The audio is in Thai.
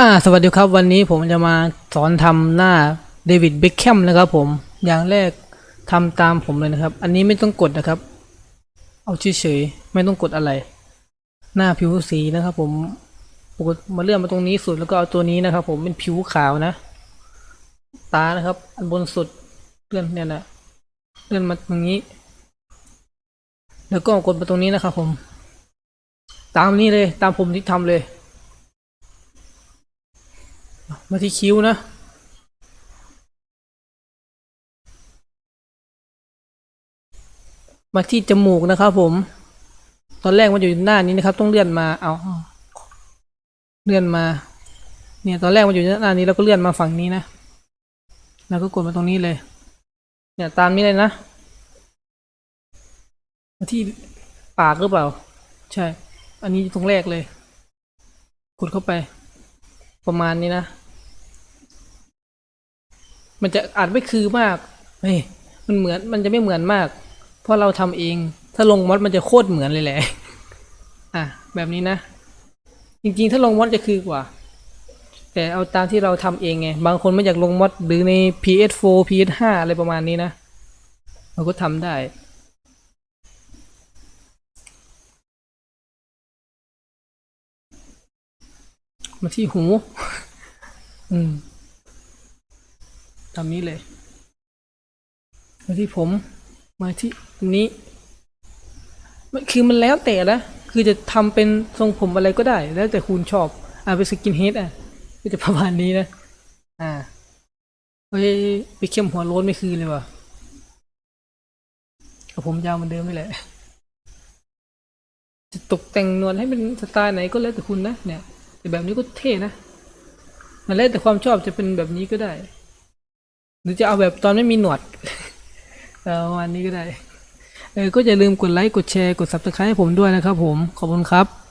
อ่าสวัสดีครับวันนี้ผมจะมาสอนทำหน้าเดวิดเบคแคมนะครับผมอย่างแรกทำตามผมเลยนะครับ อันนี้ไม่ต้องกดนะครับ เอาเฉยๆไม่ต้องกดอะไร หน้าผิวสีนะครับ ผมกดมาเลื่อนมาตรงนี้สุดแล้วก็เอาตัวนี้นะครับ ผมเป็นผิวขาวนะ ตานะครับ อันบนสุดเลื่อนเนี่ยนะเลื่อนมาตรงนี้ แล้วก็กดมาตรงนี้นะครับ ผม ตามนี้เลยตามผมที่ทำเลย มาที่คิ้วนะ มาที่จมูกนะครับผม ตอนแรกมันอยู่หน้านี้นะครับ ต้องเลื่อนมาเอาเลื่อนมา เนี่ยตอนแรกมันอยู่หน้านี้แล้วก็เลื่อนมาฝั่งนี้นะ แล้วก็กดมาตรงนี้เลย เนี่ยตามนี้เลยนะ มาที่ปากหรือเปล่า ใช่ อันนี้ตรงแรกเลย กดเข้าไปประมาณนี้นะ มันจะอาจไม่คือมากเฮ้ยมันเหมือนมันจะไม่เหมือนมาก เพราะเราทำเอง ถ้าลงมอดมันจะโคตรเหมือนเลยแหละ อะ แบบนี้นะ จริงๆ ถ้าลงมอดจะคือกว่า แต่เอาตามที่เราทำเองไง บางคนไม่อยากลงมอดหรือใน PS4 PS5 อะไรประมาณนี้นะ เราก็ทำได้มาที่หู อืม ตามนี้เลย มาที่ผม มาที่นี้มันคือมันแล้วแต่ละคือจะทำเป็นทรงผมอะไรก็ได้ แล้วแต่คุณชอบ อ่าเป็นสกินเฮดอะ ก็จะประมาณนี้นะ อ่าเฮ้ยไปเข้มหัวโล้นไม่คือเลยว่ะเอาผมยาวเหมือนเดิมไม่แหละจะตกแต่งนวดให้เป็นสไตล์ไหนก็แล้วแต่คุณนะเนี่ยแต่แบบนี้ก็เท่นะมันแล้วแต่ความชอบจะเป็นแบบนี้ก็ได้ หรือจะเอาแบบตอนไม่มีหนวดเออประมาณนี้ก็ได้ เออ ก็อย่าลืมกดไลค์ กดแชร์ กด subscribe ให้ผมด้วยนะครับผม ขอบคุณครับ